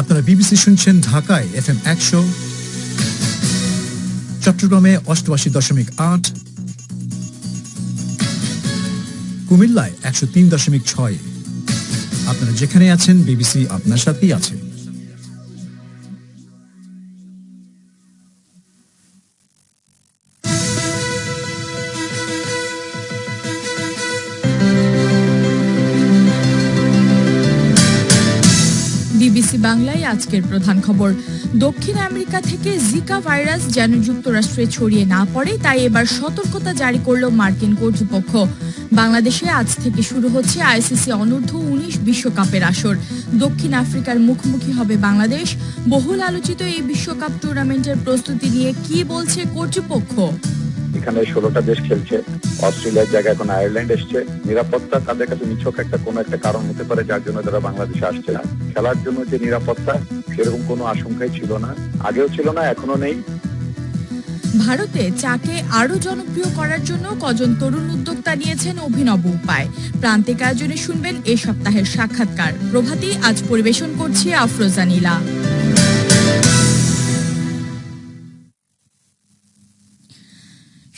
আপনারা বিবিসি শুনছেন ঢাকায় এফ এম একশো, চট্টগ্রামে অষ্টআশি দশমিক আট, কুমিল্লায় একশো তিন দশমিক ছয়। আপনারা যেখানে আছেন, বিবিসি আপনার সাথেই আছে। আজকের প্রধান খবর। দক্ষিণ আমেরিকা থেকে জিকা ভাইরাস যেন যুক্তরাষ্ট্রে ছড়িয়ে না পড়ে, তাই এবার সতর্কতা জারি করল মার্কিন কর্তৃপক্ষ। বাংলাদেশে আজ থেকে শুরু হচ্ছে আইসিসি অনূর্ধ্ব উনিশ বিশ্বকাপের আসর। দক্ষিণ আফ্রিকার মুখোমুখি হবে বাংলাদেশ। বহুল আলোচিত এই বিশ্বকাপ টুর্নামেন্টের প্রস্তুতি নিয়ে কি বলছে কর্তৃপক্ষ? এখানে ষোলোটা দেশ খেলছে। অস্ট্রেলিয়ার জায়গায় এখন আয়ারল্যান্ড এসছে। নিরাপত্তা তাদের কাছে নিছক একটা, কোনো একটা কারণ হতে পারে, যার জন্য তারা বাংলাদেশে আসছে না। খেলার জন্য যে নিরাপত্তা, সেরকম কোনো আশঙ্কাই ছিল না। আগেও ছিল না এখনও নেই। ভারতে চাকে আরও জনপ্রিয় করার জন্য কজন তরুণ উদ্যোক্তা নিয়েছেন অভিনব উপায়। প্রান্তিক আয়োজনে শুনবেন এ সপ্তাহের সাক্ষাৎকার। প্রভাতী, আজ পরিবেশন করছি আফরোজা নীলা।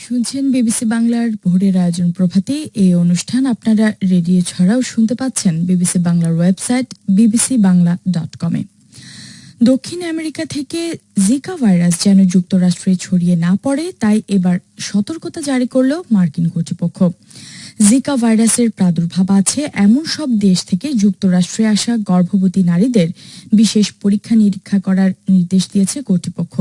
শুনছেন বিবিসি বাংলার ভোরের আয়োজন প্রভাতে এই অনুষ্ঠান আপনারা রেডিও ছাড়াও শুনতে পাচ্ছেন বিবিসি বাংলার ওয়েবসাইট বিবিসি বাংলা ডট কমে দক্ষিণ আমেরিকা থেকে জিকা ভাইরাস যেন যুক্তরাষ্ট্রে ছড়িয়ে না পড়ে, তাই এবার সতর্কতা জারি করল মার্কিন কর্তৃপক্ষ। জিকা ভাইরাসের প্রাদুর্ভাব আছে। এমন সব দেশ থেকে যুক্তরাষ্ট্রে আসা গর্ভবতী নারীদের বিশেষ পরীক্ষা নিরীক্ষা করার নির্দেশ দিয়েছে কর্তৃপক্ষ।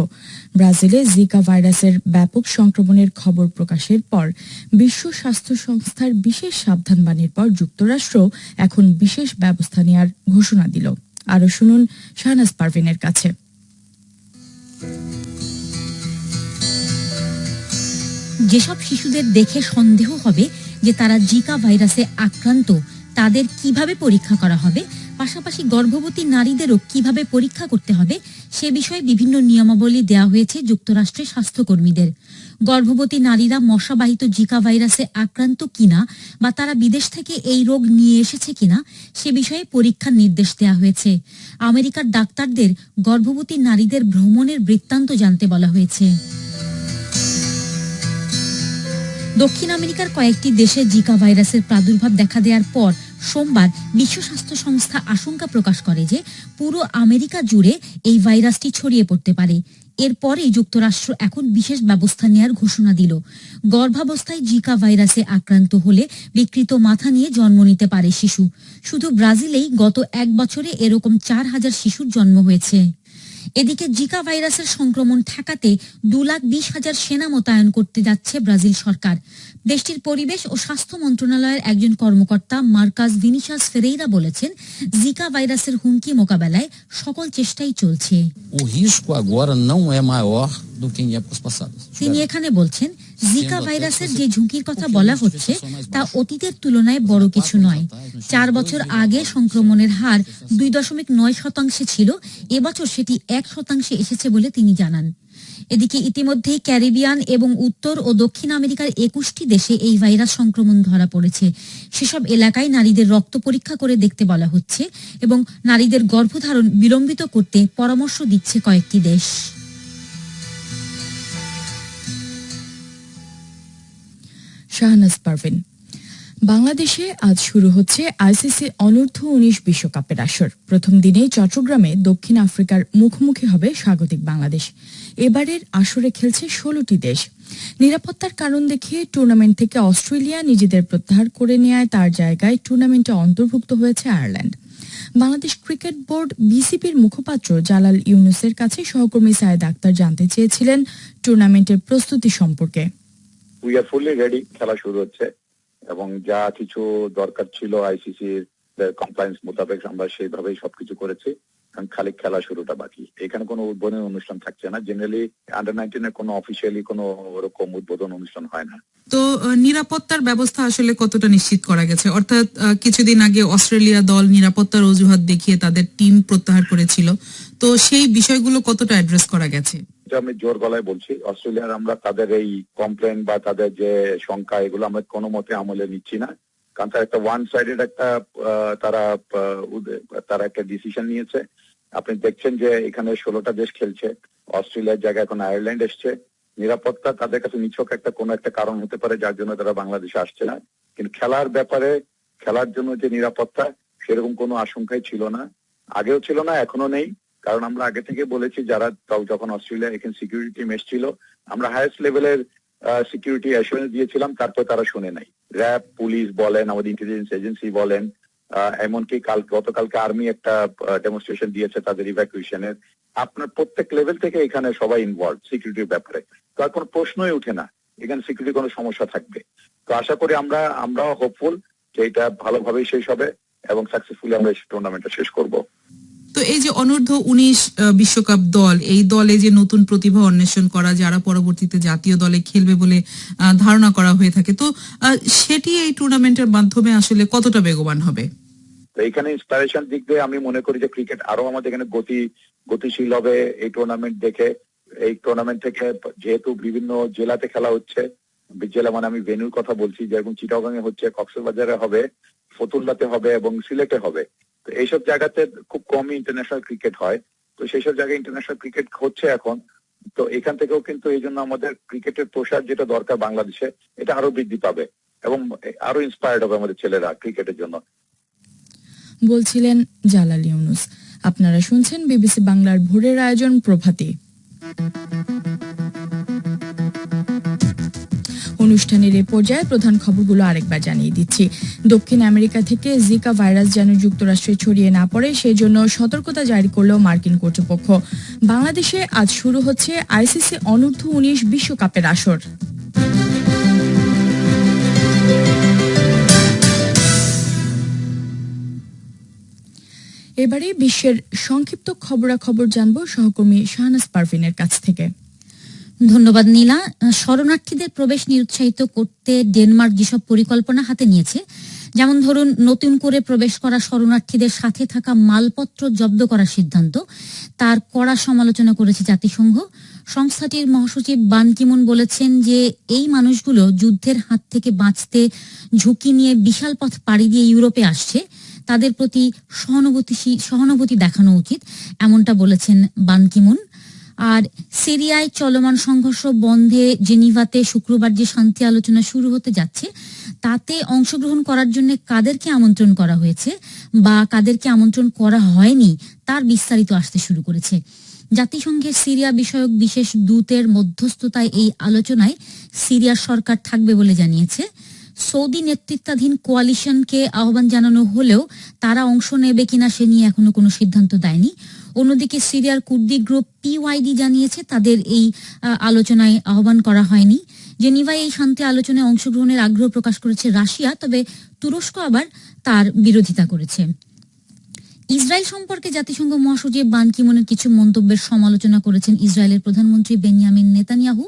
ব্রাজিলে জিকা ভাইরাসের ব্যাপক সংক্রমণের খবর প্রকাশের পর বিশ্ব স্বাস্থ্য সংস্থার বিশেষ সাবধানবাণীর পর যুক্তরাষ্ট্র এখন বিশেষ ব্যবস্থা নেওয়ার ঘোষণা দিল। আরও শুনুন শাহনাজ পারভিনের কাছে। যেসব শিশুদের দেখে সন্দেহ হবে যে তারা জিকা ভাইরাসে আক্রান্ত, তাদের কীভাবে পরীক্ষা করা হবে, পাশাপাশি গর্ভবতী নারীদেরও কীভাবে পরীক্ষা করতে হবে, সে বিষয়ে বিভিন্ন নিয়মাবলী দেওয়া হয়েছে যুক্তরাষ্ট্রের স্বাস্থ্যকর্মীদের। গর্ভবতী নারীরা মশাবাহিত জিকা ভাইরাসে আক্রান্ত কিনা বা তারা বিদেশ থেকে এই রোগ নিয়ে এসেছে কিনা, সে বিষয়ে পরীক্ষার নির্দেশ দেওয়া হয়েছে। আমেরিকার ডাক্তারদের গর্ভবতী নারীদের ভ্রমণের বৃত্তান্ত জানতে বলা হয়েছে। দক্ষিণ আমেরিকার কয়েকটি দেশে জিকা ভাইরাসের প্রাদুর্ভাব দেখা দেওয়ার পর সোমবার বিশ্ব স্বাস্থ্য সংস্থা আশঙ্কা প্রকাশ করে যে পুরো আমেরিকা জুড়ে এই ভাইরাসটি ছড়িয়ে পড়তে পারে। এরপরে যুক্তরাষ্ট্র এখন বিশেষ ব্যবস্থা নেয়ার ঘোষণা দিল। গর্ভাবস্থায় জিকা ভাইরাসে আক্রান্ত হলে বিকৃত মাথা নিয়ে জন্ম নিতে পারে শিশু। শুধু ব্রাজিলেই গত এক বছরে এরকম চার হাজার শিশুর জন্ম হয়েছে। এদিকে জিকা ভাইরাসের সংক্রমণ ঠেকাতে দু লাখ বিশ হাজার সেনা মোতায়েন করতে যাচ্ছে ব্রাজিল সরকার দেশটির পরিবেশ ও স্বাস্থ্য মন্ত্রণালয়ের একজন কর্মকর্তা মার্কাস ভিনিশাস ফেরেইরা বলেছেন জিকা ভাইরাসের হুমকি মোকাবেলায় সকল চেষ্টাই চলছে. তিনি এখানে বলছেন জিকা ভাইরাসের যে ঝুঁকির কথা বলা হচ্ছে তা অতীতের তুলনায় বড় কিছু নয়। চার বছর আগে সংক্রমণের হার দুই দশমিক নয় শতাংশে ছিল এবছর সেটি এক শতাংশে এসেছে বলে তিনি জানান। এদিকে ইতিমধ্যেই ক্যারিবিয়ান এবং উত্তর ও দক্ষিণ আমেরিকার একুশটি দেশে এই ভাইরাস সংক্রমণ ধরা পড়েছে। সেসব এলাকায় নারীদের রক্ত পরীক্ষা করে দেখতে বলা হচ্ছে এবং নারীদের গর্ভধারণ বিলম্বিত করতে পরামর্শ দিচ্ছে কয়েকটি দেশ। শাহনাজ পারভিন বাংলাদেশে আজ শুরু হচ্ছে আইসিসি অনূর্ধ্ব উনিশ বিশ্বকাপের আসর। প্রথম দিনেই চট্টগ্রামে দক্ষিণ আফ্রিকার মুখোমুখি হবে স্বাগতিক বাংলাদেশ। এবারের আসরে খেলছে ষোলোটি দেশ। নিরাপত্তার কারণ দেখিয়ে টুর্নামেন্ট থেকে অস্ট্রেলিয়া নিজেদের প্রত্যাহার করে নেয় তার জায়গায় টুর্নামেন্টে অন্তর্ভুক্ত হয়েছে আয়ারল্যান্ড। বাংলাদেশ ক্রিকেট বোর্ড বিসিবির মুখপাত্র জালাল ইউনুসের কাছে সহকর্মী সায়েদ আক্তার জানতে চেয়েছিলেন টুর্নামেন্টের প্রস্তুতি সম্পর্কে। উই আর ফুললি রেডি খেলা শুরু হচ্ছে। এবং যা কিছু দরকার ছিল আইসিসির কমপ্লায়েন্স মোতাবেক আমরা সেইভাবেই সবকিছু করেছি। কারণ খালি খেলা শুরুটা বাকি। এখানে কোনো উদ্বোধনী অনুষ্ঠান থাকছে না। জেনারেলি আন্ডার নাইনটিনের কোনো অফিসিয়ালি কোনো ওরকম উদ্বোধন অনুষ্ঠান হয় না। তো নিরাপত্তার ব্যবস্থা আসলে কতটা নিশ্চিত করা গেছে? অর্থাৎ কিছুদিন আগে অস্ট্রেলিয়া দল নিরাপত্তার অজুহাত দেখিয়ে তাদের টিম প্রত্যাহার করেছিল। তো সেই বিষয়গুলো কতটা অ্যাড্রেস করা গেছে? এটা আমি জোর গলায় বলছি, অস্ট্রেলিয়ার আমরা তাদের এই কমপ্লেন বা তাদের যে শঙ্কা, এগুলো আমরা কোনো মতে আমলে নিচ্ছি না। কারণ তার একটা ওয়ান সাইডেড একটা তারা তারা একটা ডিসিশন নিয়েছে। আপনি দেখছেন যে এখানে ষোলোটা দেশ খেলছে। অস্ট্রেলিয়ার জায়গায় এখন আয়ারল্যান্ড এসছে। নিরাপত্তা তাদের কাছে নিছক একটা, কোনো একটা কারণ হতে পারে, যার জন্য তারা বাংলাদেশে আসছে না। কিন্তু খেলার ব্যাপারে, খেলার জন্য যে নিরাপত্তা, সেরকম কোনো আশঙ্কাই ছিল না। আগেও ছিল না, এখনও নেই। কারণ আমরা আগে থেকে বলেছি যারা যখন অস্ট্রেলিয়া এখানে সিকিউরিটি টিম এসেছিল, আমরা হাইয়েস্ট লেভেলের সিকিউরিটি অ্যাসুরেন্স দিয়েছিলাম, তারপর তারা শুনে নাই। র্যাব, পুলিশ বলেন, আমাদের ইন্টেলিজেন্স এজেন্সি বলেন এমনকি কাল, গতকালকে আর্মি একটা ডেমনস্ট্রেশন দিয়েছে তাদের ইভ্যাকুয়েশনের আপনার প্রত্যেক লেভেল থেকে এখানে সবাই ইনভলভ সিকিউরিটির ব্যাপারে। তো আর কোনো প্রশ্নই উঠে না, এখানে সিকিউরিটি কোনো সমস্যা থাকবে। তো আশা করি আমরা, আমরাও হোপফুল যে এটা ভালোভাবেই শেষ হবে এবং সাকসেসফুলি আমরা টুর্নামেন্টটা শেষ করব। তো এই যে অনূর্ধ্ব উনিশ বিশ্বকাপ দল, এই দলে যে নতুন প্রতিভা অন্বেষণ করা, যারা পরবর্তীতে জাতীয় দলে খেলবে বলে ধারণা করা হয়ে থাকে, তো সেটি এই টুর্নামেন্টের মাধ্যমে আসলে কতটা বেগবান হবে? তো এখানে দিক দিয়ে আমি মনে করি যে ক্রিকেট আরও আমাদের এখানে গতি, গতিশীল হবে এই টুর্নামেন্ট দেখে। এই টুর্নামেন্ট থেকে যেহেতু বিভিন্ন জেলাতে খেলা হচ্ছে, জেলা মানে আমি ভেন্যুর কথা বলছি, যেরকম চিটাগাং এ হচ্ছে, কক্সবাজারে হবে, ফতুল্লাতে হবে এবং সিলেটে হবে। তো এইসব জায়গাতে খুব কমই ইন্টারন্যাশনাল ক্রিকেট হয়। তো সেই সব জায়গায় ইন্টারন্যাশনাল ক্রিকেট হচ্ছে এখন। তো এখান থেকেও কিন্তু এই জন্য আমাদের ক্রিকেটের প্রসার যেটা দরকার বাংলাদেশে, এটা আরও বৃদ্ধি পাবে এবং আরও ইন্সপায়ার্ড হবে আমাদের ছেলেরা ক্রিকেটের জন্য। বলছিলেন জালাল ইউনুস। আপনারা শুনছেন বিবিসি বাংলার ভোরের আয়োজন প্রভাতী। অনুষ্ঠানের এ পর্যায়ে প্রধান খবরগুলো আরেকবার জানিয়ে দিচ্ছি। দক্ষিণ আমেরিকা থেকে জিকা ভাইরাস যেন যুক্তরাষ্ট্রে ছড়িয়ে না পড়ে সেই জন্য সতর্কতা জারি করল মার্কিন কর্তৃপক্ষ। বাংলাদেশে আজ শুরু হচ্ছে আইসিসি অনূর্ধ্ব উনিশ বিশ্বকাপের আসর। এবারে বিশ্বের সংক্ষিপ্ত খবরাখবর জানব সহকর্মী শাহনাজ পারভিনের কাছ থেকে। ধন্যবাদ, নীলা। শরণার্থীদের প্রবেশ নিরুৎসাহিত করতে ডেনমার্ক যেসব পরিকল্পনা হাতে নিয়েছে, যেমন ধরুন নতুন করে প্রবেশ করা শরণার্থীদের সাথে থাকা মালপত্র জব্দ করার সিদ্ধান্ত, তার কড়া সমালোচনা করেছে জাতিসংঘ। সংস্থাটির মহাসচিব বান কিমুন বলেছেন যে, এই মানুষগুলো যুদ্ধের হাত থেকে বাঁচতে ঝুঁকি নিয়ে বিশাল পথ পাড়ি দিয়ে ইউরোপে আসছে। তাদের প্রতি সহানুভূতি সহানুভূতি দেখানো উচিত, এমনটা বলেছেন বান কিমুন। আর সিরিয়ায় চলমান সংঘর্ষ বন্ধে জেনিভাতে শুক্রবার যে শান্তি আলোচনা শুরু হতে যাচ্ছে, তাতে অংশগ্রহণ করার জন্য কাদেরকে আমন্ত্রণ করা হয়েছে বা কাদেরকে আমন্ত্রণ করা হয়নি তার বিস্তারিত আসতে শুরু করেছে। জাতিসংঘের সিরিয়া বিষয়ক বিশেষ দূতের মধ্যস্থতায় এই আলোচনায় সিরিয়ার সরকার থাকবে বলে জানিয়েছে। সৌদি নেতৃত্বাধীন কোয়ালিশনকে আহ্বান জানানো হলেও তারা অংশ নেবে কিনা সে নিয়ে এখনও কোনো সিদ্ধান্ত দেয়নি। অন্যদিকে সিরিয়ার কুর্দি গ্রুপ পিওয়াইডি জানিয়েছে তাদের এই আলোচনায় আহ্বান করা হয়নি। জেনিভায় এই শান্তি আলোচনায় অংশগ্রহণের আগ্রহ প্রকাশ করেছে রাশিয়া, তবে তুরস্ক আবার তার বিরোধিতা করেছে। ইসরায়েল সম্পর্কে জাতিসংঘ মহাসচিব বান কিমনের কিছু মন্তব্যের সমালোচনা করেছেন ইসরায়েলের প্রধানমন্ত্রী বেনিয়ামিন নেতানিয়াহু।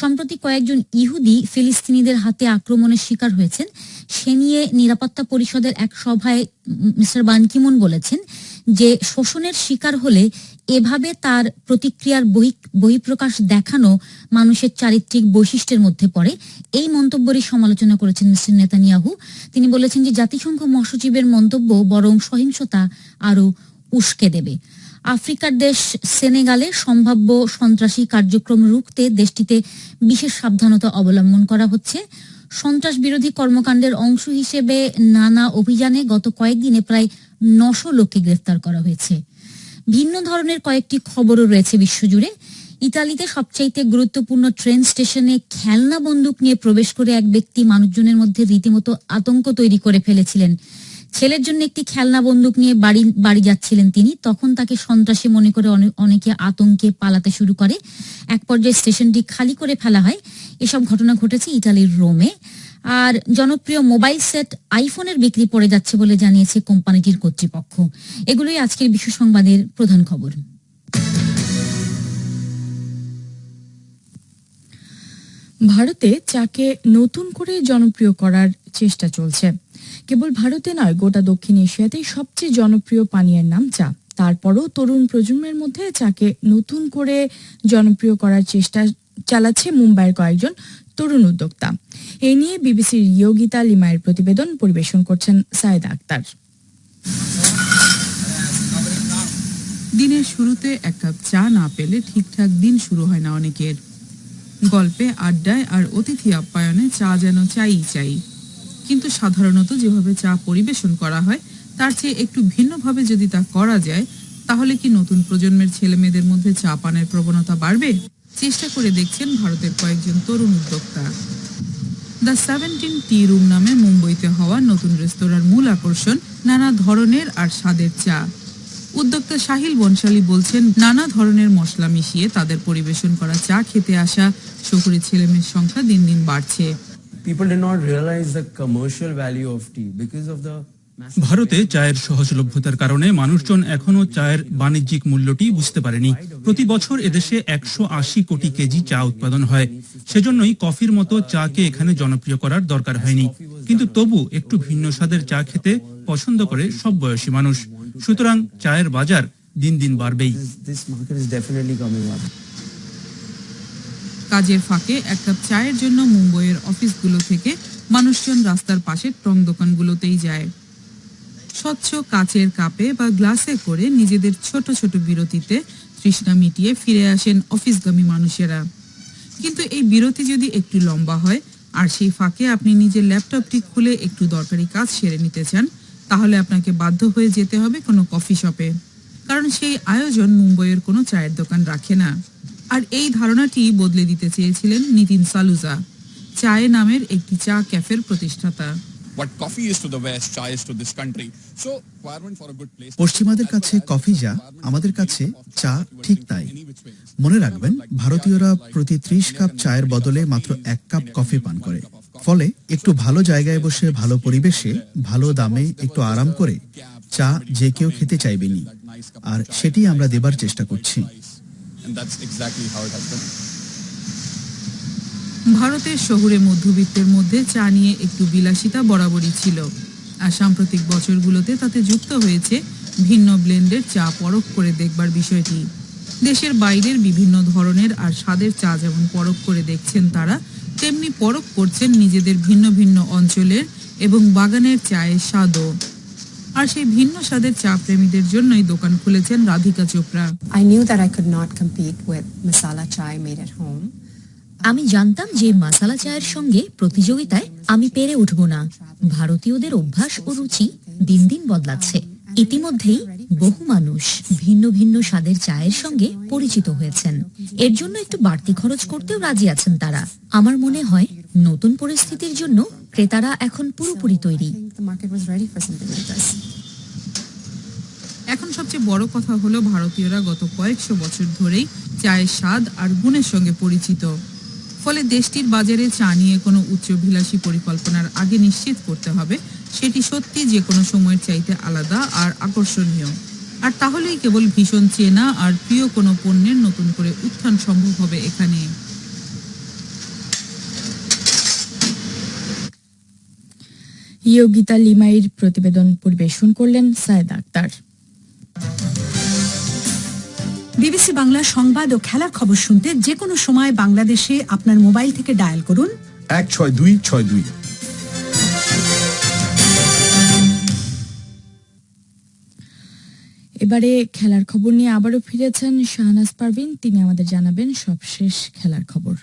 সম্প্রতি কয়েকজন ইহুদি ফিলিস্তিনিদের হাতে আক্রমণের শিকার হয়েছেন। সে নিয়ে নিরাপত্তা পরিষদের এক সভায় মিস্টার বান কিমুন বলেছেন। যে শোষণের শিকার হলে এভাবে তার প্রতিক্রিয়ার বহি- বহিঃপ্রকাশ দেখানো মানুষের চারিত্রিক বৈশিষ্ট্যের মধ্যে পড়ে। এই মন্তব্যেরই সমালোচনা করেছেন মিস্টার নেতানিয়াহু। তিনি বলেছেন যে জাতিসংঘ মহাসচিবের মন্তব্য বরং সহিংসতা আরও উস্কে দেবে। আফ্রিকার দেশ সেনেগালে সম্ভাব্য সন্ত্রাসী কার্যক্রম রুখতে দেশটিতে বিশেষ সাবধানতা অবলম্বন করা হচ্ছে। সন্ত্রাস বিরোধী কর্মকাণ্ডের অংশ হিসেবে নানা অভিযানে গত কয়েকদিনে প্রায় নশো লোককে গ্রেফতার করা হয়েছে। ভিন্ন ধরনের কয়েকটি খবরও রয়েছে বিশ্বজুড়ে। ইতালিতে সবচাইতে গুরুত্বপূর্ণ ট্রেন স্টেশনে খেলনা বন্দুক নিয়ে প্রবেশ করে এক ব্যক্তি মানুষজনের মধ্যে রীতিমতো আতঙ্ক তৈরি করে ফেলেছিলেন। ছেলের জন্য একটি খেলনা বন্দুক নিয়ে বাড়ি বাড়ি যাচ্ছিলেন তিনি। তখন তাকে সন্ত্রাসী মনে করে অনে- অনেকে আতঙ্কে পালাতে শুরু করে। এক পর্যায়ে স্টেশনটি খালি করে ফেলা হয়। এসব ঘটনা ঘটেছে ইতালির রোমে। আর জনপ্রিয় মোবাইল সেট আইফোনের বিক্রি পড়ে যাচ্ছে বলে জানিয়েছে কোম্পানিটির কর্তৃপক্ষ। এগুলোই আজকের বিশ্ব সংবাদের প্রধান খবর। ভারতে চাকে নতুন করে জনপ্রিয় করার চেষ্টা চলছে। কেবল ভারতে নয়, গোটা দক্ষিণ এশিয়াতেই সবচেয়ে জনপ্রিয় পানীয়ের নাম চা। তারপরও তরুণ প্রজন্মের মধ্যে চাকে নতুন করে জনপ্রিয় করার চেষ্টা চালাচ্ছে মুম্বাইয়ের কয়েকজন তরুণ উদ্যোক্তা। এ নিয়ে বিবিসির ইয়োগিতা লিমায়ের প্রতিবেদন পরিবেশন করছেন সায়েদা আক্তার। দিনের শুরুতে এক কাপ চা না পেলে ঠিকঠাক দিন শুরু হয় না অনেকের। গল্পে, আড্ডায় আর অতিথি আপ্যায়নে চা যেন চাই চাই। কিন্তু সাধারণত যেভাবে চা পরিবেশন করা হয়, তার চেয়ে একটু ভিন্নভাবে যদি তা করা যায়, তাহলে কি নতুন প্রজন্মের ছেলে মেয়েদের মধ্যে চা পানের প্রবণতা বাড়বে? চেষ্টা করে দেখছেন ভারতের কয়েকজন তরুণ উদ্যোক্তা। দ্য সেভেন্টিন টি রুম নামে মুম্বইতে হওয়া নতুন রেস্তোরাঁর মূল আকর্ষণ নানা ধরনের আর স্বাদের চা। উদ্যোক্তা সাহিল বনশালী বলছেন, নানা ধরনের মশলা মিশিয়ে তাদের পরিবেশন করা চা খেতে আসা শহুরে ছেলেমেয়ের সংখ্যা দিন দিন বাড়ছে। People did not realize the commercial value of tea because of the ভারতে চায়ের সহজলভ্যতার কারণে মানুষজন এখনও চায়ের বাণিজ্যিক মূল্যটি বুঝতে পারেনি। প্রতি বছর এদেশে একশো আশি কোটি কেজি চা উৎপাদন হয়। সেজন্যই কফির মতো চাকে এখানে জনপ্রিয় করার দরকার হয়নি। কিন্তু তবু একটু ভিন্ন স্বাদের চা খেতে পছন্দ করে সব বয়সী মানুষ। সুতরাং চায়ের বাজার দিন দিন বাড়বেই. কাজের ফাঁকে এক কাপ চায়ের জন্য মুম্বইয়ের অফিসগুলো থেকে মানুষজন রাস্তার পাশের টং দোকানগুলোতেই যায়। স্বচ্ছ কাচের কাপে বা গ্লাসে করে নিজেদের ছোট ছোট বিরতিতে তৃষ্ণা মিটিয়ে ফিরে আসেন অফিসগামী মানুষেরা। কিন্তু এই বিরতি যদি একটু লম্বা হয়, আর সেই ফাঁকে আপনি নিজের ল্যাপটপটি খুলে একটু দরকারি কাজ সেরে নিতে চান, তাহলে আপনাকে বাধ্য হয়ে যেতে হবে কোনো কফি শপে। কারণ সেই আয়োজন মুম্বইয়ের কোনো চায়ের দোকান রাখে না। আর এই ধারণাটি বদলে দিতে চেয়েছিলেন নিতিন সালুজা, চায়ে নামের একটি চা ক্যাফের প্রতিষ্ঠাতা। What coffee is to the West, chai is to this country. So, requirement for a good place. পশ্চিমাদের কাছে কফি যা আমাদের কাছে চা ঠিক তাই। মনে রাখবেন ভারতীয়রা প্রতি ত্রিশ কাপ চায়ের বদলে মাত্র এক কাপ কফি পান করে। ফলে একটু ভালো জায়গায় বসে ভালো পরিবেশে ভালো দামে একটু আরাম করে চা যে কেউ খেতে চাইবেনি আর সেটি আমরা দেবার চেষ্টা করছি। And that's exactly how it has been. ভারতের শহুরে মধ্যবিত্তের মধ্যে চা নিয়ে একটু বিলাসিতা বরাবরই ছিল। আর সাম্প্রতিক বছরগুলোতে তাতে যুক্ত হয়েছে ভিন্ন ব্লেন্ডের চা পরখ করে দেখবার বিষয়টি। দেশের বাইরের বিভিন্ন ধরনের আর স্বাদের চা যেমন পরখ করে দেখছেন তারা, তেমনি পরখ করছেন নিজেদের ভিন্ন ভিন্ন অঞ্চলের এবং বাগানের চায়ের স্বাদও। আর সেই ভিন্ন স্বাদের চা প্রেমীদের জন্যই দোকান খুলেছেন Radhika Chopra. Knew that I could not compete with masala chai made at home. আমি জানতাম যে মাসালা চায়ের সঙ্গে প্রতিযোগিতায় আমি পেরে উঠব না। ভারতীয়দের অভ্যাস ও রুচি দিন দিন বদলাচ্ছে। ইতিমধ্যেই বহু মানুষ ভিন্ন ভিন্ন স্বাদের চায়ের সঙ্গে পরিচিত হয়েছেন। এর জন্য একটু বাড়তি খরচ করতেও রাজি আছেন তারা। আমার মনে হয় নতুন পরিস্থিতির জন্য ক্রেতারা এখন পুরোপুরি তৈরি. এখন সবচেয়ে বড় কথা হলো ভারতীয়রা গত কয়েকশো বছর ধরেই চায়ের স্বাদ আর গুণের সঙ্গে পরিচিত। ফলে দেশটির বাজারে চা নিয়ে কোনো উচ্চভিলাষী পরিকল্পনার আগে নিশ্চিত করতে হবে, সেটি সত্যি যে কোনো সময়ের চাইতে আলাদা আর আকর্ষণীয়। আর তাহলেই কেবল ভীষণ চেনা আর প্রিয় কোনো পণ্যের নতুন করে উত্থান সম্ভব হবে এখানে। ইয়োগিতা লিমাইর প্রতিবেদন পরিবেশন করলেন সায়েদ আক্তার। বিবিসি বাংলা সংবাদ ও খেলার খবর শুনতে যে কোনো সময় বাংলাদেশে আপনার মোবাইল থেকে ডায়াল করুন। এক ছয় দুই ছয় দুই। এবারে খেলার খবর নিয়ে আবারও ফিরেছেন শাহনাজ পারভিন। তিনি আমাদের জানাবেন সবশেষ খেলার খবর।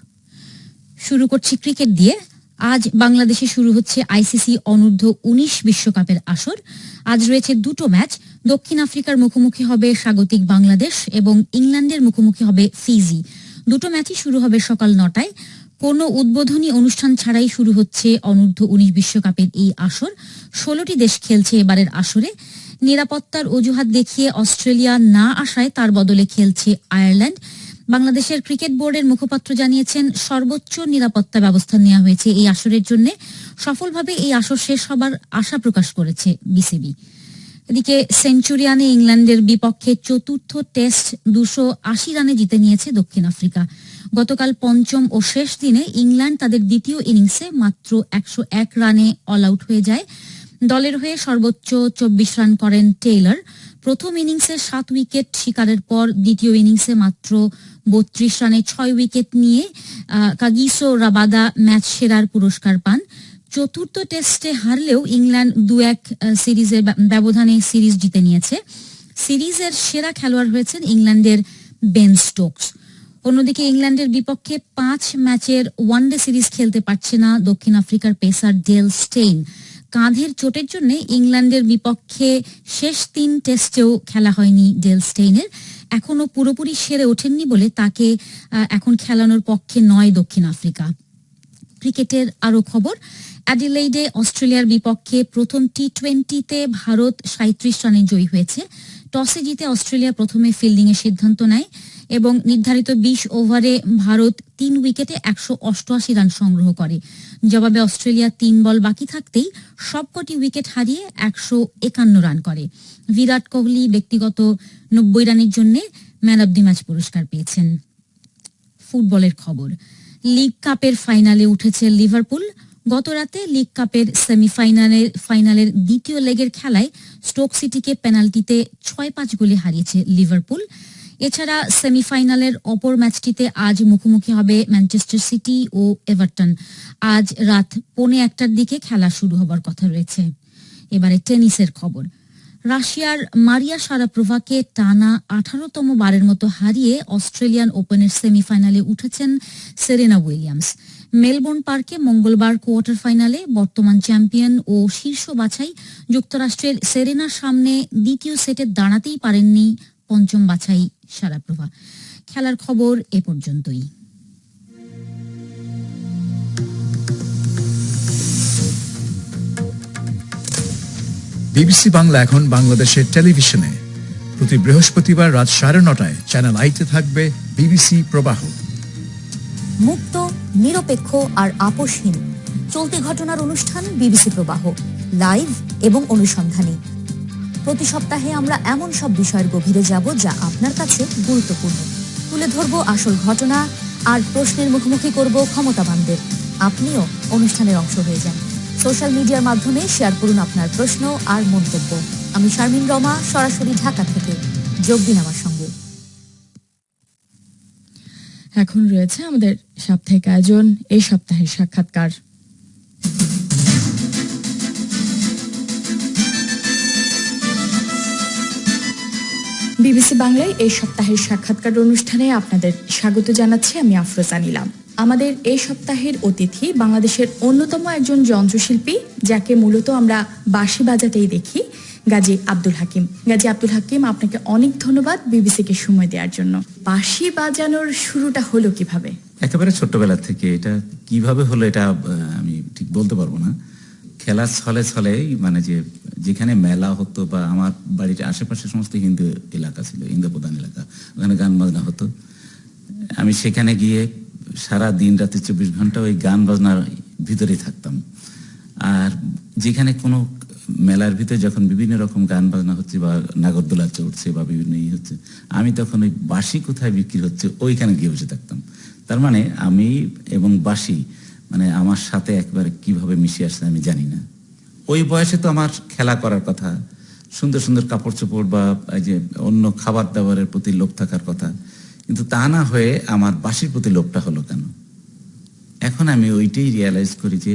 শুরু করছি ক্রিকেট দিয়ে। আজ বাংলাদেশে শুরু হচ্ছে আইসিসি অনূর্ধ্ব উনিশ বিশ্বকাপের আসর। আজ রয়েছে দুটো ম্যাচ। দক্ষিণ আফ্রিকার মুখোমুখি হবে স্বাগতিক বাংলাদেশ এবং ইংল্যান্ডের মুখোমুখি হবে ফিজি। দুটো ম্যাচই শুরু হবে সকাল নটায়। কোনো উদ্বোধনী অনুষ্ঠান ছাড়াই শুরু হচ্ছে অনূর্ধ্ব উনিশ বিশ্বকাপের এই আসর। ষোলোটি দেশ খেলছে এবারের আসরে। নিরাপত্তার অজুহাত দেখিয়ে অস্ট্রেলিয়া না আসায় তার বদলে খেলছে আয়ারল্যান্ড। বাংলাদেশের ক্রিকেট বোর্ডের মুখপাত্র জানিয়েছেন, সর্বোচ্চ নিরাপত্তা ব্যবস্থা নেওয়া হয়েছে এই আসরের জন্য। সফলভাবে এই আসর শেষ হবার আশা প্রকাশ করেছে বিসিবি। এদিকে সেঞ্চুরিয়ানে ইংল্যান্ডের বিপক্ষে চতুর্থ টেস্ট দুশো আশি রানে জিতে নিয়েছে দক্ষিণ আফ্রিকা। গতকাল পঞ্চম ও শেষ দিনে ইংল্যান্ড তাদের দ্বিতীয় ইনিংসে মাত্র একশো এক রানে অল আউট হয়ে যায়। দলের হয়ে সর্বোচ্চ চব্বিশ রান করেন টেইলর। প্রথম ইনিংসে সাত উইকেট শিকারের পর দ্বিতীয় ইনিংসে মাত্র বত্রিশ রানে ছয় উইকেট নিয়ে কাগিসো রাবাদা ম্যাচ সেরার পুরস্কার পান। চতুর্থ টেস্টে হারলেও ইংল্যান্ড দু এক সিরিজের ব্যবধানে সিরিজ জিতে নিয়েছে। সিরিজের সেরা খেলোয়াড় হয়েছেন ইংল্যান্ডের বেন স্টোকস। অন্যদিকে ইংল্যান্ডের বিপক্ষে পাঁচ ম্যাচের ওয়ানডে সিরিজ খেলতে পারছে না দক্ষিণ আফ্রিকার পেসার ডেল স্টেইন। কাঁধের চোটের জন্য ইংল্যান্ডের বিপক্ষে শেষ তিন টেস্টেও খেলা হয়নি ডেল স্টেইনের। এখনও পুরোপুরি সেরে ওঠেননি বলে তাকে এখন খেলানোর পক্ষে নয় দক্ষিণ আফ্রিকা। ক্রিকেটের আরও খবর, অ্যাডিলেইডে অস্ট্রেলিয়ার বিপক্ষে প্রথম টি টোয়েন্টিতে ভারত সাঁত্রিশ রানে জয়ী হয়েছে। টসে জিতে অস্ট্রেলিয়া প্রথমে ফিল্ডিং এর সিদ্ধান্ত নেয় এবং নির্ধারিত বিশ ওভারে ভারত তিন উইকেটে একশো অষ্টআশি রান সংগ্রহ করে। জবাবে অস্ট্রেলিয়া তিন বল বাকি থাকতেই সবকটি উইকেট হারিয়ে একশো একান্ন রান করে। বিরাট কোহলি ব্যক্তিগত নব্বই রানের জন্য ম্যান অব দি ম্যাচ পুরস্কার পেয়েছেন। ফুটবলের খবর লিগ কাপের ফাইনালে উঠেছে লিভারপুল। গত রাতে লিগ কাপের সেমিফাইনালের ফাইনালের দ্বিতীয় লেগের খেলায় স্টোক সিটিকে পেনাল্টিতে ছয় পাঁচ গোলে হারিয়েছে লিভারপুল। এছাড়া সেমিফাইনালের অপর ম্যাচটিতে আজ মুখোমুখি হবে ম্যানচেস্টার সিটি ও এভারটন। আজ রাত পৌনে একটার দিকে খেলা শুরু হবার কথা রয়েছে। এবারে টেনিসের খবর। রাশিয়ার মারিয়া সারাপ্রোভাকে টানা আঠারোতম বারের মতো হারিয়ে অস্ট্রেলিয়ান ওপেনের সেমিফাইনালে উঠেছেন সেরেনা উইলিয়ামস। মেলবোর্ন পার্কে মঙ্গলবার কোয়ার্টার ফাইনালে বর্তমান চ্যাম্পিয়ন ও শীর্ষ বাছাই যুক্তরাষ্ট্রের সেরেনার সামনে দ্বিতীয় সেটে দাঁড়াতেই পারেননি পঞ্চম বাছাই সারাপ্রভা খেলার খবর এ পর্যন্তই। বিবিসি বাংলা এখন বাংলাদেশের টেলিভিশনে। প্রতি বৃহস্পতিবার রাত সাড়ে নটায় চ্যানেল আইতে থাকবে বিবিসি প্রবাহ। মুক্ত, নিরপেক্ষ আর আপোষহীন। চলতি ঘটনার অনুষ্ঠান বিবিসি প্রবাহ, লাইভ এবং অনুসন্ধানী। প্রতি সপ্তাহে আমরা এমন সব বিষয়ের গভীরে যাব যা আপনার কাছে গুরুত্বপূর্ণ। তুলে ধরব আসল ঘটনা আর প্রশ্নের মুখোমুখি করব ক্ষমতাবানদের। আপনিও অনুষ্ঠানের অংশ হয়ে যান। সোশ্যাল মিডিয়ার মাধ্যমে শেয়ার করুন আপনার প্রশ্ন আর মন্তব্য। আমি শারমিন রমা, সরাসরি ঢাকা থেকে। যোগ দিন আমার সঙ্গে। এখন রয়েছে আমাদের সাপ্তাহিক আয়োজন এই সপ্তাহের সাক্ষাৎকার। বিবিসি বাংলায় এই সপ্তাহের সাক্ষাৎকার অনুষ্ঠানে আপনাদের স্বাগত জানাচ্ছি আমি আফরোজা নিলাম আমাদের এই সপ্তাহের অতিথি বাংলাদেশের অন্যতম একজন যন্ত্রশিল্পী, যাকে মূলত আমরা বাঁশি বাজাতেই দেখি। গাজী আব্দুল হাকিম। গাজী আব্দুল হাকিম, আপনাকে অনেক ধন্যবাদ বিবিসিকে সময় দেওয়ার জন্য। বাঁশি বাজানোর শুরুটা হলো কীভাবে? একেবারে ছোট্টবেলা থেকে এটা কীভাবে হলো এটা আমি ঠিক বলতে পারব না। খেলার ছলে ছলেই মানে যে, যেখানে মেলা হতো বা আমার বাড়ির আশেপাশে সমস্ত হিন্দু এলাকা ছিল, হিন্দু প্রধান এলাকা, ওখানে গান বাজনা হতো। আমি সেখানে গিয়ে সারা দিন রাতে চব্বিশ ঘণ্টা ওই গান বাজনার ভিতরেই থাকতাম। আর যেখানে কোনো মেলার ভিতরে যখন বিভিন্ন রকম গান বাজনা হচ্ছে বা নাগরদোলা চড়ছে বা বিভিন্ন ইয়ে হচ্ছে, আমি তখন ওই বাঁশি কোথায় বিক্রি হচ্ছে ওইখানে গিয়ে বসে থাকতাম। তার মানে আমি এবং বাঁশি মানে আমার সাথে একবারে কীভাবে মিশে আসছে আমি জানি না। ওই বয়সে তো আমার খেলা করার কথা, সুন্দর সুন্দর কাপড় চোপড় বা এই যে অন্য খাবার দাবারের প্রতি লোভ থাকার কথা, কিন্তু তা না হয়ে আমার বাঁশির প্রতি লোভটা হলো কেন? এখন আমি ওইটাই রিয়ালাইজ করি যে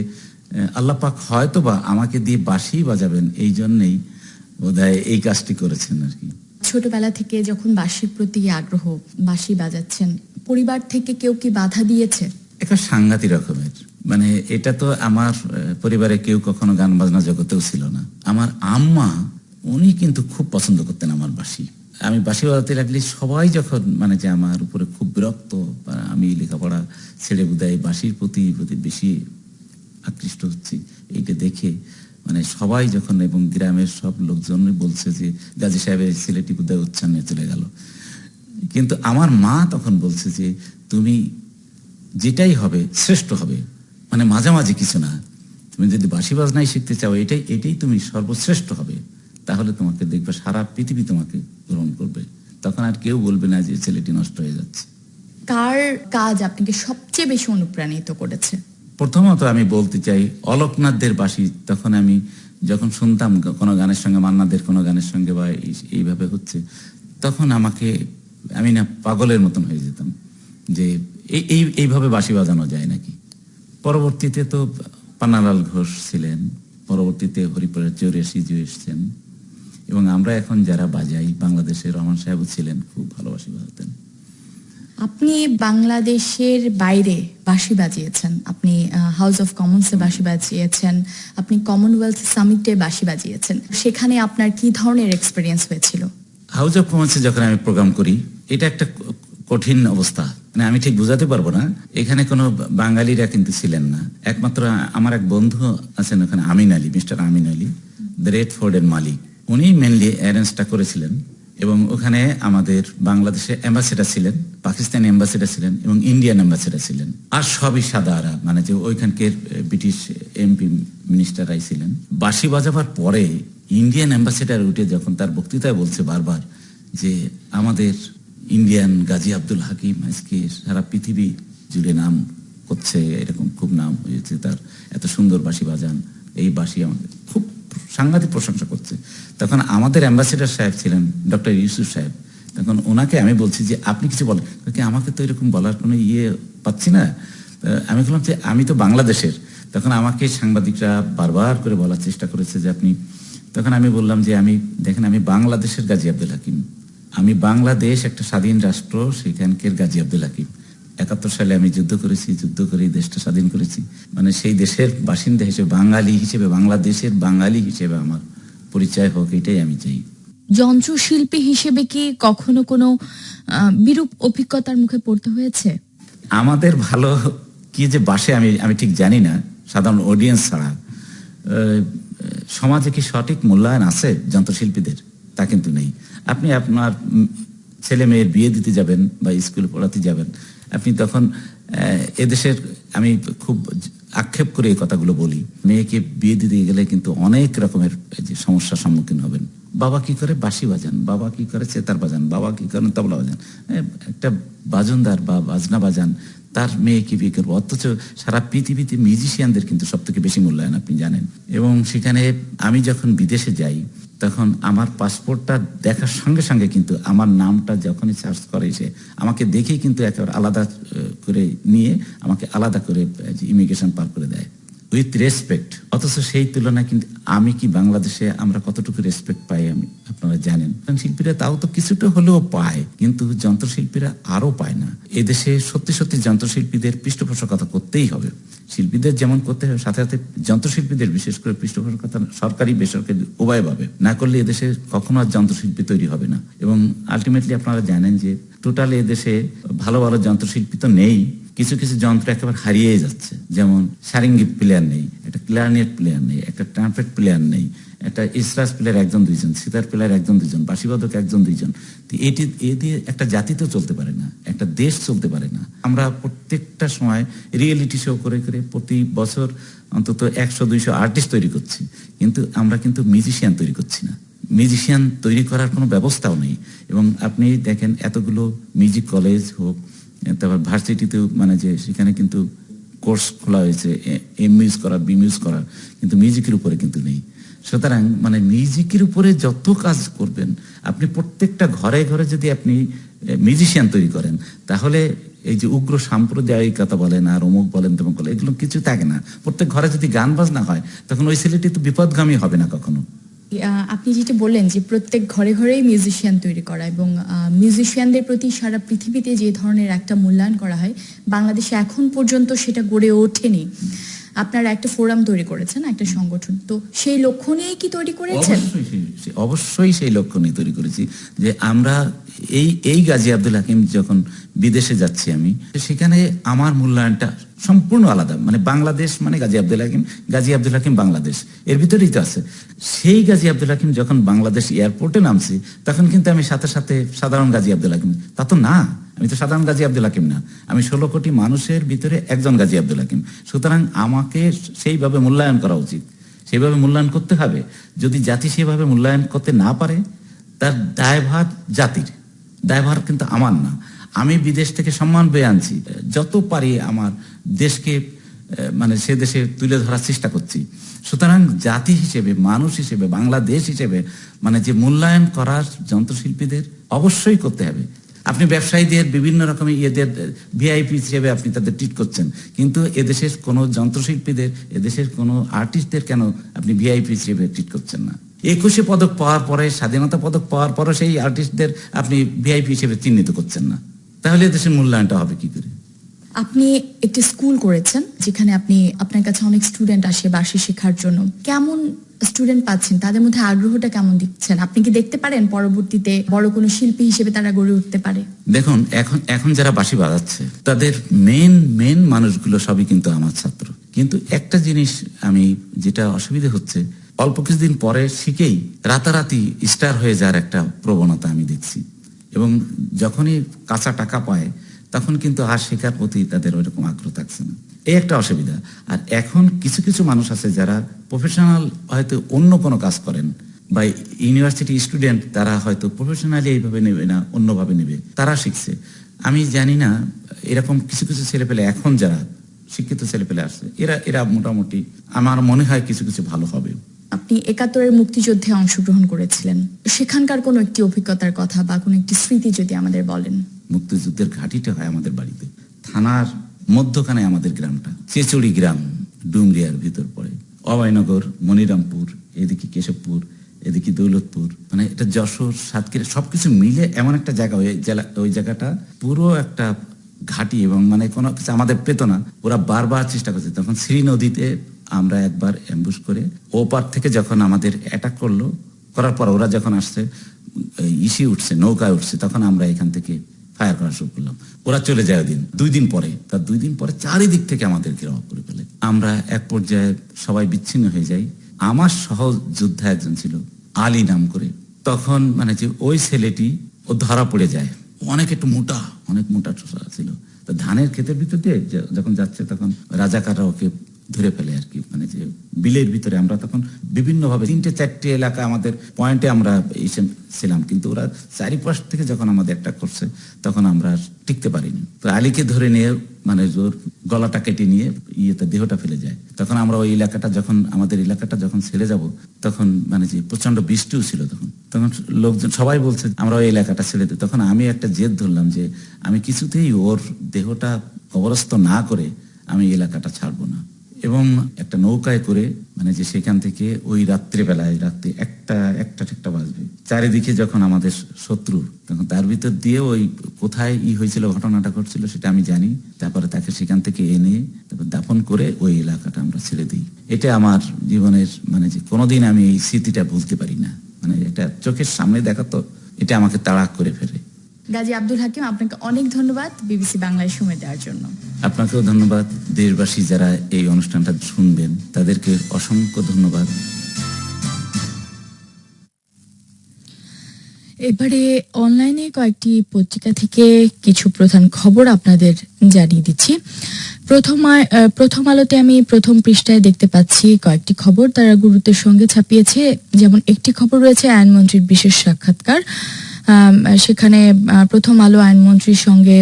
আল্লাহ পাক হয়তো বা আমাকে দিয়ে বাঁশি বাজাবেন এই জন্যেই বোধহয় এই কাজটি করেছেন আর কি। ছোটবেলা থেকে যখন বাঁশির প্রতি আগ্রহ বাঁশি বাজাচ্ছেন পরিবার থেকে কেউ কি বাধা দিয়েছে? একটা সাংঘাতিক রকমের। মানে এটা তো আমার পরিবারে কেউ কখনো গান বাজনা জগতেও ছিল না। আমার আম্মা উনি কিন্তু খুব পছন্দ করতেন আমার বাঁশি। আমি বাঁশি বাজাতে লাগলে সবাই যখন মানে যে আমার উপরে খুব বিরক্ত বা আমি লেখাপড়া ছেড়ে বোধহয় বাঁশির প্রতি প্রতি বেশি আকৃষ্ট হচ্ছি এইটা দেখে মানে সবাই যখন এবং গ্রামের সব লোকজন বলছে যে, গাজী সাহেবের ছেলেটি বোধহয় উচ্ছান্নে চলে গেল। কিন্তু আমার মা তখন বলছে যে, তুমি যেটাই হবে, শ্রেষ্ঠ হবে মানে মাঝামাঝি কিছু না। তুমি যদি বাঁশি বাজনাই শিখতে চাও, এটাই এটাই তুমি সর্বশ্রেষ্ঠ হবে। তাহলে তোমাকে দেখবে সারা পৃথিবী তোমাকে গ্রহণ করবে। তখন আর কেউ বলবে না যে, ছেলেটি নষ্ট হয়ে যাচ্ছে। কার কাজ আপনাকে সবচেয়ে বেশি অনুপ্রাণিত করেছে? প্রথমত আমি বলতে চাই, অলোকনাথদের বাসি, তখন আমি যখন শুনতাম কোনো গানের সঙ্গে, মান্নাদের কোনো গানের সঙ্গে বা এই- এইভাবে হচ্ছে, তখন আমাকে, আমি না পাগলের মতন হয়ে যেতাম যে এই, এই- এইভাবে বাঁশি বাজানো যায় নাকি? পরবর্তীতে তো পান্নালাল ঘোষ ছিলেন, পরবর্তীতে হরিপুরের চৌরে সিজু এসছেন, এবং আমরা এখন যারা বাজাই, বাংলাদেশের রহমান সাহেবও ছিলেন, খুব ভালোবাসি বাজাতেন আপনি বাংলাদেশের বাইরে বাঁশি বাজিয়েছেন, আপনি হাউস অফ কমন্সে বাঁশি বাজিয়েছেন, আপনি কমনওয়েলথ সামিটে বাঁশি বাজিয়েছেন, সেখানে আপনার কি ধরনের এক্সপিরিয়েন্স হয়েছিল? হাউস অফ কমার্সে যখন আমি প্রোগ্রাম করি, এটা একটা কঠিন অবস্থা। মানে আমি ঠিক বুঝাতে পারব না, এখানে কোনো বাঙালিরা কিন্তু ছিলেন না। একমাত্র আমার এক বন্ধু আছেন ওখানে, Amin Ali, mister Amin Ali the red ফোর্ডের মালিক। উনি মেনলি অ্যারেঞ্জটা করেছিলেন। এবং ওখানে আমাদের বাংলাদেশে অ্যাম্বাসেডার ছিলেন, পাকিস্তানি অ্যাম্বাসেডার ছিলেন এবং ইন্ডিয়ান অ্যাম্বাসেডার ছিলেন। আর সবই সাদারা মানে যে ওইখানকার ব্রিটিশ এমপি মিনিস্টাররাই ছিলেন। বাঁশি বাজাবার পরে ইন্ডিয়ান অ্যাম্বাসেডার উঠে যখন তার বক্তৃতায় বলছে বারবার যে আমাদের ইন্ডিয়ান গাজী আব্দুল হাকিম আজকে সারা পৃথিবী জুড়ে নাম করছে, এরকম খুব নাম হয়েছে তার, এত সুন্দর বাঁশি বাজান, এই বাঁশি আমাদের খুব সাংঘাতিক প্রশংসা করছে। তখন আমাদের অ্যাম্বাসেডার সাহেব ছিলেন ডক্টর ইউসুফ সাহেব। তখন ওনাকে আমি বলছি যে আপনি কিছু বলেন। কি, আমাকে তো এরকম বলার কোনো ইয়ে পাচ্ছি না? আমি বললাম যে আমি তো বাংলাদেশের। তখন আমাকে সাংবাদিকরা বারবার করে বলার চেষ্টা করেছে যে আপনি তখন আমি বললাম যে আমি দেখেন আমি বাংলাদেশের গাজী আব্দুল হাকিম। আমি বাংলাদেশ একটা স্বাধীন রাষ্ট্র সেখানকার গাজী আব্দুল হাকিম। একাত্তর সালে আমি যুদ্ধ করেছি যুদ্ধ করে দেশটা স্বাধীন করেছি। মানে সেই দেশের বাসিন্দা হিসেবে বাঙালি হিসেবে বাংলাদেশের বাঙালি হিসেবে আমার। পরিচয় হোক এটাই আমি চাই। যন্ত্রশিল্পী হিসেবে কি কখনো কোনো বিরূপ অভিজ্ঞতার মুখে পড়তে হয়েছে? আমাদের ভালো কি যে বাসে আমি আমি ঠিক জানি না সাধারণ অডিয়েন্স ছাড়া। সমাজে কি সঠিক মূল্যায়ন আছে যন্ত্রশিল্পীদের? তা কিন্তু নেই। আপনি আপনার ছেলে মেয়ের বিয়ে দিতে যাবেন বা স্কুল পড়াতে যাবেন আপনি তখন এদেশের আমি খুব আক্ষেপ করে এই কথাগুলো বলি। মেয়েকে বিয়ে দিতে গেলে কিন্তু অনেক রকমের সমস্যার সম্মুখীন হবেন। বাবা কি করে? বাঁশি বাজান। বাবা কি করে? চেতার বাজান। বাবা কি করেন তবলা বাজান। একটা বাজনদার বা বাজনা বাজান, তার মেয়ে মেয়েকে বিয়ে করব? অথচ সারা পৃথিবীতে মিউজিশিয়ানদের কিন্তু সব থেকে বেশি মূল্যায়ন, আপনি জানেন। এবং সেখানে আমি যখন বিদেশে যাই, তখন আমার পাসপোর্টটা দেখার সঙ্গে সঙ্গে কিন্তু আমার নামটা যখনই সার্চ করে সে আমাকে দেখেই কিন্তু একেবারে আলাদা করে নিয়ে আমাকে আলাদা করে ইমিগ্রেশন পার করে দেয়। উইথ রেসপেক্ট অথচ সেই তুলনায় কিন্তু আমি কি বাংলাদেশে আমরা কতটুকু রেসপেক্ট পাই আমি, আপনারা জানেন। শিল্পীরা তাও তো কিছুটা হলেও পায়, কিন্তু যন্ত্রশিল্পীরা আরও পায় না। এদেশে সত্যি সত্যি যন্ত্রশিল্পীদের পৃষ্ঠপোষকতা করতেই হবে। শিল্পীদের যেমন করতে হবে, সাথে সাথে যন্ত্রশিল্পীদের বিশেষ করে পৃষ্ঠপোষকতা সরকারি, বেসরকারি উভয়ভাবে না করলে এদেশে কখনো আর যন্ত্রশিল্পী তৈরি হবে না। এবং আলটিমেটলি আপনারা জানেন যে টোটাল এদেশে ভালো ভালো যন্ত্রশিল্পী তো নেই। কিছু কিছু যন্ত্র একেবারে হারিয়ে যাচ্ছে। যেমন সারিঙ্গি প্লেয়ার নেই, একটা ক্লারিনেট প্লেয়ার নেই, একটা ট্রাম্পেট প্লেয়ার নেই, একটা ইসরাস প্লেয়ার একজন, দুইজন সিতার প্লেয়ার একজন, দুইজন, বাঁশিবাদক একজন, দুইজন। তো এটি, এ দিয়ে একটা জাতি তো চলতে পারে না, একটা দেশ চলতে পারে না। আমরা প্রত্যেকটা সময় রিয়েলিটি শো করে করে প্রতি বছর অন্তত একশো, দুইশো আর্টিস্ট তৈরি করছি। কিন্তু আমরা কিন্তু মিউজিশিয়ান তৈরি করছি না। মিউজিশিয়ান তৈরি করার কোনো ব্যবস্থাও নেই। এবং আপনি দেখেন, এতগুলো মিউজিক কলেজ হোক তারপর ভার্সিটিতেও মানে যে সেখানে কিন্তু কোর্স খোলা হয়েছে এম মিউজ করা বি মিউজ করা কিন্তু মিউজিকের উপরে কিন্তু নেই। সুতরাং মানে মিউজিকের উপরে যত কাজ করবেন, আপনি প্রত্যেকটা ঘরে ঘরে যদি আপনি মিউজিশিয়ান তৈরি করেন, তাহলে এই যে উগ্র সাম্প্রদায়িকতা বলেন আর অমুক বলেন তমুক বলেন এগুলো কিছু থাকে না। প্রত্যেক ঘরে যদি গান বাজনা হয়, তখন ওই ছেলেটি তো বিপদগামী হবে না কখনো। আপনি যেটা বললেন যে প্রত্যেক ঘরে ঘরেই মিউজিশিয়ান তৈরি করা এবং মিউজিশিয়ানদের প্রতি সারা পৃথিবীতে যে ধরনের একটা মূল্যায়ন করা হয়, বাংলাদেশে এখন পর্যন্ত সেটা গড়ে ওঠেনি। আপনারা একটা ফোরাম তৈরি করেছেন, একটা সংগঠন। তো সেই লক্ষ্য নিয়েই কি তৈরি করেছেন? অবশ্যই সেই- লক্ষ্য নিয়ে তৈরি করেছি যে আমরা এই এই গাজী আব্দুল হাকিম যখন বিদেশে যাচ্ছি আমি, সেখানে আমার মূল্যায়নটা সম্পূর্ণ আলাদা। মানে বাংলাদেশ মানে গাজী আব্দুল হাকিম, গাজী আব্দুল হাকিম বাংলাদেশ। এর ভিতরেই তো আছে। সেই গাজী আব্দুল হাকিম যখন বাংলাদেশ এয়ারপোর্টে নামছি, তখন কিন্তু আমি সাথে সাথে সাধারণ গাজী আব্দুল হাকিম। তা তো না, আমি তো সাধারণ গাজী আব্দুল হাকিম না। আমি ষোলো কোটি মানুষের ভিতরে একজন গাজী আব্দুল হাকিম। সুতরাং আমাকে সেইভাবে মূল্যায়ন করা উচিত। সেইভাবে মূল্যায়ন করতে হবে। যদি জাতি সেভাবে মূল্যায়ন করতে না পারে, তার দায়ভার জাতির। দায়ভার কিন্তু আমার না। আমি বিদেশ থেকে সম্মান পেয়ে আনছি। যত পারি আমার দেশকে মানে সে দেশে তুলে ধরার চেষ্টা করছি। সুতরাং জাতি হিসেবে, মানুষ হিসেবে, বাংলাদেশ হিসেবে মানে যে মূল্যায়ন করার যন্ত্রশিল্পীদের অবশ্যই করতে হবে। আপনি ব্যবসায়ীদের, বিভিন্ন রকমের ইয়েদের, ভিআইপি হিসেবে আপনি তাদের ট্রিট করছেন। কিন্তু এদেশের কোনো যন্ত্রশিল্পীদের, এদেশের কোনো আর্টিস্টদের কেন আপনি ভিআইপি হিসেবে ট্রিট করছেন না? একুশে পদক পাওয়ার পরে, স্বাধীনতা পদক পাওয়ার পরে সেই আর্টিস্টদের আপনি ভিআইপি হিসেবে চিহ্নিত করছেন না। তাহলে দেশের মূল্যায়নটা হবে কি করে? আপনি একটি স্কুল করেছেন যেখানে আপনি আপনার কাছে অনেক স্টুডেন্ট আসে বার্ষিক শেখার জন্য। কেমন স্টুডেন্ট পাচ্ছেন? তাদের মধ্যে আগ্রহটা কেমন দিচ্ছেন? আপনি কি দেখতে পারেন পরবর্তীতে বড় কোনো শিল্পী হিসেবে তারা গড়ে উঠতে পারে? দেখুন এখন এখন যারা বাঁশি বাজাচ্ছে তাদের মেন মেন মানুষগুলো সবই কিন্তু আমার ছাত্র। কিন্তু একটা জিনিস আমি যেটা অসুবিধা হচ্ছে অল্প কিছুদিন পরে শিখেই রাতারাতি স্টার হয়ে যাওয়ার একটা প্রবণতা আমি দেখছি। এবং যখনই কাঁচা টাকা পায়, তখন কিন্তু আর শেখার প্রতি তাদের ওইরকম আগ্রহ থাকছে না। এই একটা অসুবিধা। আর এখন কিছু কিছু মানুষ আছে যারা প্রফেশনাল হয়তো অন্য কোনো কাজ করেন বা ইউনিভার্সিটি স্টুডেন্ট তারা হয়তো প্রফেশনালি এইভাবে নেবে না, অন্যভাবে নেবে। তারা শিখছে। আমি জানি না, এরকম কিছু কিছু ছেলেপেলে এখন যারা শিক্ষিত ছেলেপেলে আসছে, এরা এরা মোটামুটি আমার মনে হয় কিছু কিছু ভালো হবে। আপনি একাত্তরের মুক্তিযুদ্ধে অংশগ্রহণ করেছিলেন। সেখানকার কোনো একটি অভিজ্ঞতার কথা বা কোনো একটি স্মৃতি যদি আমাদের বলেন। মুক্তিযুদ্ধের ঘাটিটা হয় আমাদের বাড়িতে। থানার মধ্যখানে আমাদের গ্রামটা। চেচুড়ি গ্রাম, ডুমরিয়ার ভিতর পড়ে। অভয়নগর, মনিরামপুর, এদিকে কেশবপুর, এদিকে দৌলতপুর। মানে এটা যশোর, সাতক্ষীরা সবকিছু মিলে এমন একটা জায়গা। ওই জেলা- ওই জায়গাটা পুরো একটা ঘাটি এবং মানে কোনো কিছু আমাদের পেত না। ওরা বারবার চেষ্টা করছে। তখন শ্রী নদীতে আমরা একবার অ্যাম্বুশ করে ওপার থেকে যখন আমাদের অ্যাটাক করল, করার পর ওরা যখন আসছে ইসি উঠছে, নৌকায় উঠছে, তখন আমরা এখান থেকে ফায়ার করা শুরু করলাম। ওরা চলে যায় দিন দুই দিন পরে। তার দুই দিন পরে চারিদিক থেকে আমাদের ঘেরাও করে ফেলে। আমরা এক পর্যায়ে সবাই বিচ্ছিন্ন হয়ে যাই। আমার সহ যোদ্ধা একজন ছিল, আলী নাম করে। তখন মানে যে ওই ছেলেটি, ও ধরা পড়ে যায়। অনেক একটু মোটা, অনেক মোটা টোটা ছিল। ধানের ক্ষেতের ভিতর দিয়ে যখন যাচ্ছে, তখন রাজাকাররা ওকে ধরে ফেলে আর কি। মানে যে বিলের ভিতরে আমরা তখন বিভিন্ন ভাবে তিনটে, চারটে এলাকা আমাদের পয়েন্টে আমরা এসে ছিলাম, কিন্তু ওরা চারিপাশ থেকে যখন আমাদের অ্যাটাক করছে, তখন আমরা টিকতে পারিনি। তো আলীকে ধরে নিয়ে মানে জোর গলাটা কেটে নিয়ে ইয়েতে দেহটা ফেলে যায়। তখন আমরা ওই এলাকাটা যখন, আমাদের এলাকাটা যখন ছেড়ে যাব, তখন মানে যে প্রচণ্ড বৃষ্টিও ছিল তখন। তখন লোকজন, সবাই বলছে, আমরা ওই এলাকাটা ছেড়ে দিই তখন আমি একটা জেদ ধরলাম যে আমি কিছুতেই ওর দেহটা কবরস্থ না করে আমি এলাকাটা ছাড়বো না। এবং একটা নৌকায় করে মানে যে সেখান থেকে ওই রাত্রে বেলায় রাত্রে একটা একটা একটা বাজবে। চারিদিকে যখন আমাদের শত্রু, তখন তার ভিতর দিয়ে ওই কোথায় ই হয়েছিল, ঘটনাটা ঘটছিল সেটা আমি জানি। তারপরে তাকে সেখান থেকে এনে তারপর দাফন করে ওই এলাকাটা আমরা ছেড়ে দিই। এটা আমার জীবনের মানে যে কোনোদিন আমি এই স্মৃতিটা ভুলতে পারি না। মানে এটা চোখের সামনে দেখা তো, এটা আমাকে তাড়া করে ফেলে। গাজী আব্দুল হাকিম আপনাকে অনেক ধন্যবাদ বিবিসি বাংলায় সময় দেওয়ার জন্য। আপনাকেও ধন্যবাদ। দেশবাসী যারা এই অনুষ্ঠানটা শুনবেন তাদেরকে অসংখ্য ধন্যবাদ। এবারে অনলাইনে কয়েকটি পত্রিকা থেকে কিছু প্রধান খবর আপনাদের জানিয়ে দিচ্ছি। প্রথম প্রথম আলোতে আমি প্রথম পৃষ্ঠায় দেখতে পাচ্ছি কয়েকটি খবর তারা গুরুত্বের সঙ্গে ছাপিয়েছে। যেমন একটি খবর রয়েছে আইনমন্ত্রীর বিশেষ সাক্ষাৎকার। সেখানে প্রথম আলো আইনমন্ত্রীর সঙ্গে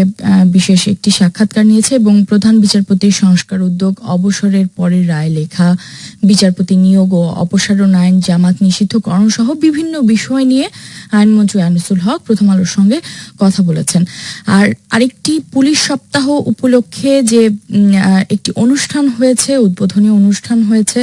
বিশেষ একটি সাক্ষাৎকার নিয়েছে এবং প্রধান বিচারপতির সংস্কার উদ্যোগ, অবসরের পরের রায় লেখা, বিচারপতি নিয়োগ ও অপসারণ আইন, জামাত নিষিদ্ধকরণ সহ বিভিন্ন বিষয় নিয়ে আইনমন্ত্রী আনিসুল হক প্রথম আলোর সঙ্গে কথা বলেছেন। আর আরেকটি পুলিশ সপ্তাহ উপলক্ষে যে একটি অনুষ্ঠান হয়েছে, উদ্বোধনী অনুষ্ঠান হয়েছে,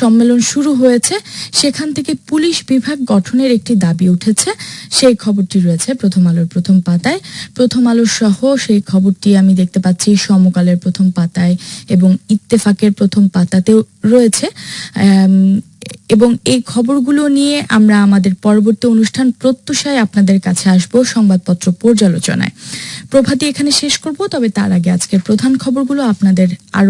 সম্মেলন শুরু হয়েছে, সেখান থেকে পুলিশ বিভাগ গঠনের একটি দাবি উঠেছে। সেই খবরটি রয়েছে প্রথম আলোর প্রথম পাতায়। প্রথম আলো সহ সেই খবরটি আমি দেখতে পাচ্ছি সমকালের প্রথম পাতায় এবং ইত্তেফাকের প্রথম পাতাতেও রয়েছে। এবং এই খবরগুলো নিয়ে আমরা আমাদের পরবর্তী অনুষ্ঠান প্রত্যুষায় আপনাদের কাছে আসব সংবাদপত্র পর্যালোচনায়। প্রভাতী এখানে শেষ করব, তবে তার আগে আজকের প্রধান খবরগুলো আপনাদের আরও